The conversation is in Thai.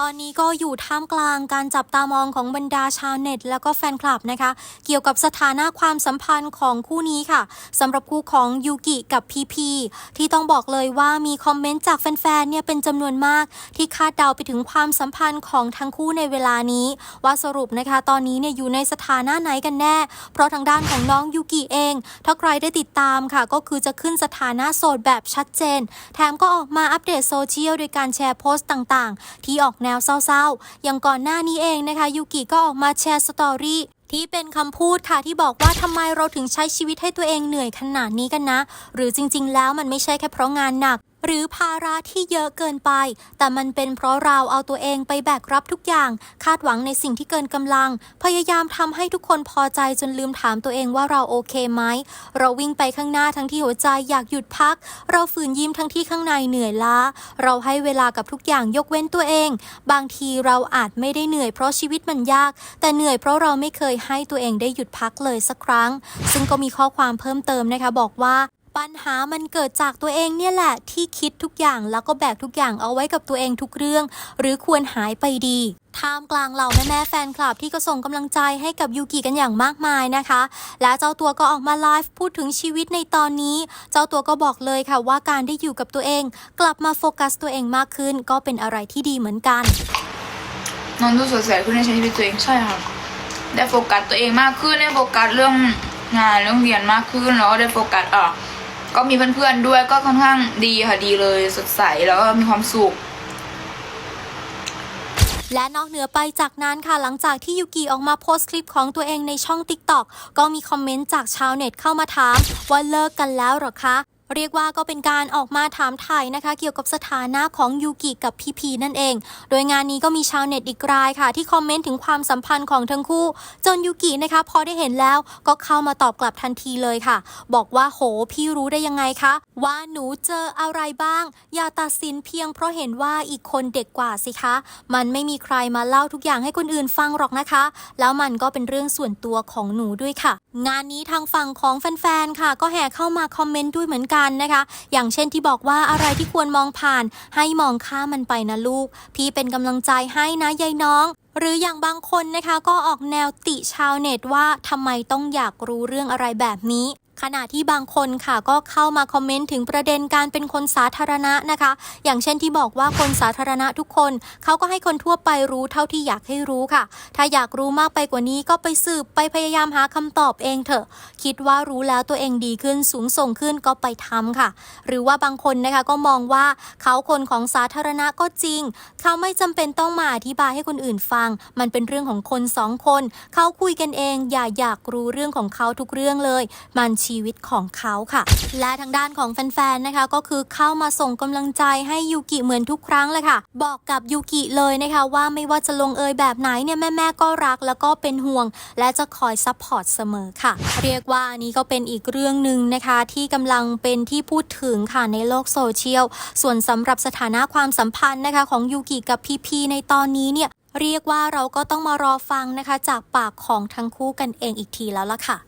ตอนนี้ก็อยู่ท่ามกลางการจับตามองของบรรดาชาวเน็ต แล้วก็แฟนคลับนะคะ เกี่ยวกับสถานะความสัมพันธ์ของคู่นี้ค่ะสำหรับคู่ของยูกิกับพีพีที่ต้องบอกเลยว่ามีคอมเมนต์จากแฟนๆเนี่ยเป็นจำนวนมาก ที่คาดเดาไปถึงความสัมพันธ์ของทั้งคู่ในเวลานี้ ว่าสรุปนะคะ ตอนนี้เนี่ยอยู่ในสถานะไหนกันแน่ เพราะทางด้านของน้องยูกิเอง ถ้าใครได้ติดตามค่ะ ก็คือจะขึ้นสถานะโสดแบบชัดเจน แถมก็ออกมาอัปเดตโซเชียลโดยการแชร์โพสต์ต่าง ๆ ที่ออกแนวเศร้าๆ อย่างก่อนหน้านี้เองนะคะยูกิก็ออกมาแชร์สตอรี่ที่เป็นคำพูดค่ะที่บอกว่าทำไมเราถึงใช้ชีวิตให้ตัวเองเหนื่อยขนาดนี้กันนะ หรือจริง ๆ แล้วมันไม่ใช่แค่เพราะงานหนัก หรือภาระที่เยอะเกินไป แต่มันเป็นเพราะเราเอาตัวเองไปแบกรับทุกอย่าง คาดหวังในสิ่งที่เกินกำลัง พยายามทำให้ทุกคนพอใจจนลืมถามตัวเองว่าเราโอเคไหม เราวิ่งไปข้างหน้าทั้งที่หัวใจอยากหยุดพัก เราฝืนยิ้มทั้งที่ข้างในเหนื่อยล้า เราให้เวลากับทุกอย่างยกเว้นตัวเอง บางทีเราอาจไม่ได้เหนื่อยเพราะชีวิตมันยาก แต่เหนื่อยเพราะเราไม่เคยให้ตัวเองได้หยุดพักเลยสักครั้ง ซึ่งก็มีข้อความเพิ่มเติมนะคะบอกว่า ปัญหามันเกิดจากตัวเองเนี่ยแหละที่คิดทุกอย่างแล้วก็แบกทุกอย่างเอาไว้กับตัวเองทุกเรื่อง หรือควรหายไปดีท่ามกลางเหล่าแม่แม่แฟนคลับที่ก็ส่งกำลังใจให้กับยูกิกันอย่างมากมายนะคะ และเจ้าตัวก็ออกมาไลฟ์พูดถึงชีวิตในตอนนี้ เจ้าตัวก็บอกเลยค่ะว่าการได้อยู่กับตัวเอง กลับมาโฟกัสตัวเองมากขึ้น ก็เป็นอะไรที่ดีเหมือนกันนองดูสดใสขึ้นในชีวิตตัวเองใช่ครับได้โฟกัสตัวเองมากขึ้นได้โฟกัสเรื่องงานเรื่องเรียนมากขึ้นแล้วก็ได้โฟกัสอะ ก็มีเพื่อนๆด้วยก็ค่อนข้างดีค่ะดีเลยสดใสแล้วก็มีความสุขและนอกเหนือไปจากนั้นค่ะหลังจากที่ยูกิออกมาโพสต์คลิปของตัวเองในช่อง t ิ k t o k ก็มีคอมเมนต์จากชาวเน็ตเข้ามาถามว่าเลิกกันแล้วหรอคะ เรียกว่าก็เป็นการออกมาถามถ่ายนะคะ เกี่ยวกับสถานะของยูกิกับพีพีนั่นเอง โดยงานนี้ก็มีชาวเน็ตอีกรายค่ะ ที่คอมเมนต์ถึงความสัมพันธ์ของทั้งคู่ จนยูกินะคะ พอได้เห็นแล้วก็เข้ามาตอบกลับทันทีเลยค่ะ บอกว่าโหพี่รู้ได้ยังไงคะ ว่าหนูเจออะไรบ้าง อย่าตัดสินเพียงเพราะเห็นว่าอีกคนเด็กกว่าสิคะ มันไม่มีใครมาเล่าทุกอย่างให้คนอื่นฟังหรอกนะคะ แล้วมันก็เป็นเรื่องส่วนตัวของหนูด้วยค่ะ งานนี้ทางฝั่งของแฟนๆค่ะ ก็แห่เข้ามาคอมเมนต์ด้วยเหมือนกันนะคะ อย่างเช่นที่บอกว่าอะไรที่ควรมองผ่าน ให้มองข้ามมันไปนะลูก พี่เป็นกำลังใจให้นะยายน้องหรืออย่างบางคนนะคะก็ออกแนวติชาวเน็ตว่าทำไมต้องอยากรู้เรื่องอะไรแบบนี้ ขณะที่บางคนค่ะก็เข้ามาคอมเมนต์ถึงประเด็นการเป็นคนสาธารณะนะคะ อย่างเช่นที่บอกว่าคนสาธารณะทุกคน เขาก็ให้คนทั่วไปรู้เท่าที่อยากให้รู้ค่ะ ถ้าอยากรู้มากไปกว่านี้ก็ไปสืบไปพยายามหาคำตอบเองเถอะ คิดว่ารู้แล้วตัวเองดีขึ้นสูงส่งขึ้นก็ไปทำค่ะ หรือว่าบางคนนะคะก็มองว่าเขาคนของสาธารณะก็จริง เขาไม่จำเป็นต้องมาอธิบายให้คนอื่นฟัง มันเป็นเรื่องของคนสองคน เขาคุยกันเองอย่าอยากรู้เรื่องของเขาทุกเรื่องเลย มันชีวิตของเขาค่ะ และทางด้านของแฟนๆนะคะ ก็คือเข้ามาส่งกำลังใจให้ยูกิเหมือนทุกครั้งเลยค่ะ บอกกับยูกิเลยนะคะ ว่าไม่ว่าจะลงเอยแบบไหนเนี่ยแม่ๆก็รักแล้วก็เป็นห่วง และจะคอยซัพพอร์ตเสมอค่ะ เรียกว่าอันนี้ก็เป็นอีกเรื่องหนึ่งนะคะที่กำลังเป็นที่พูดถึงค่ะในโลกโซเชียลส่วนสำหรับสถานะความสัมพันธ์นะคะ ของยูกิกับพีพีในตอนนี้เนี่ยเรียกว่าเราก็ต้องมารอฟังนะคะ จากปากของทั้งคู่กันเองอีกทีแล้วล่ะค่ะ